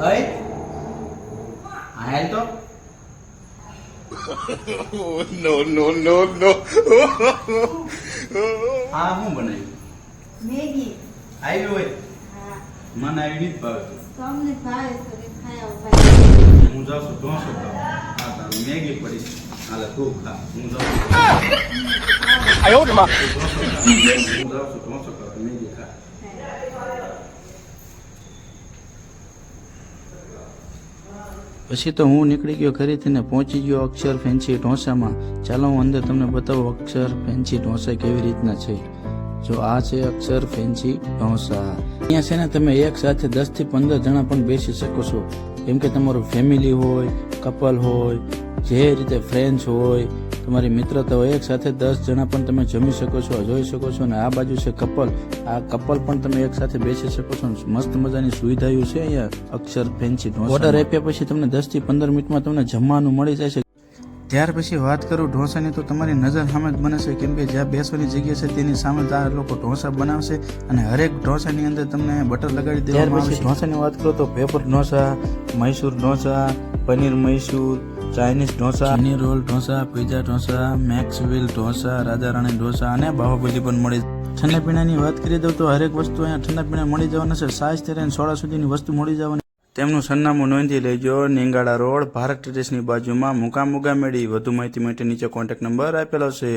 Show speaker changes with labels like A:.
A: હઈ હાલ તો? નો
B: નો નો નો હા હું બનાવ્યું?
C: મેગી.
B: આવી હોય? મને આવી નથી ભાવતું.
C: તમને ભાવે તો ખાય ભાઈ.
B: હું જાઉં છું ઢોસો ખાવ મેગી પડી હાલે તું ખા. હું જાઉં છું.
A: આયો
B: રે માં હું જાઉં છું ઢોસો ખાવ
D: પછી તો હું નીકળી ગયો ઘરેથી પહોંચી ગયો અક્ષર ફેન્સી ઢોસામાં. ચાલો હું અંદર તમને બતાવું અક્ષર ફેન્સી ઢોસા કેવી રીતના છે. જો આ છે અક્ષર ફેન્સી ઢોસા. અહીંયા છે ને તમે એક સાથે દસથી પંદર જણા પણ બેસી શકો છો. કેમ કે તમારું ફેમિલી હોય કપલ હોય, જે રીતે ફ્રેન્ડ્સ હોય તમારી મિત્રતા હોય એક સાથે દસ જણા પણ તમે જમી શકો છો જોઈ શકો છો અને આ બાજુ છે કપલ. આ કપલ પણ તમે એક સાથે બેસી શકો છો. મસ્ત મજાની સુવિધાઓ છે અહીંયા. અક્ષર ફેન્સી ઓર્ડર આપ્યા પછી તમને દસથી પંદર મિનિટમાં તમને જમવાનું મળી જાય છે ત્યાર પછી વાત કરું ઢોસાની તો તમારી નજર સામે જ બનશે કેમ કે જ્યાં બેસવાની જગ્યા છે તેની સામે આ લોકો ઢોસા બનાવશે અને હરેક ઢોસાની અંદર તમને બટર લગાડી દેવામાં આવશે. ઢોસાની વાત કરો તો paper dosa Mysore dosa paneer Mysore Chinese dosa. Paneer roll dosa pizza dosa મેક્સવિલ dosa, રાજા રાણી ઢોસા અને બાહુબલી પણ મળી ઠંડા પીણાની વાત કરી દઉં તો હરેક વસ્તુ અહીંયા ઠંડા પીણા મળી જવાના છે. સાઈઝ તેરે સોળા સુધીની વસ્તુ મળી જવાની. તેમનું સરનામું નોંધી લેજો. નિંગાળા રોડ, ભારત ટ્રેસની બાજુમાં મુકામ મુગા મેળી. વધુ માહિતી માટે નીચે કોન્ટેક્ટ નંબર આપેલો છે.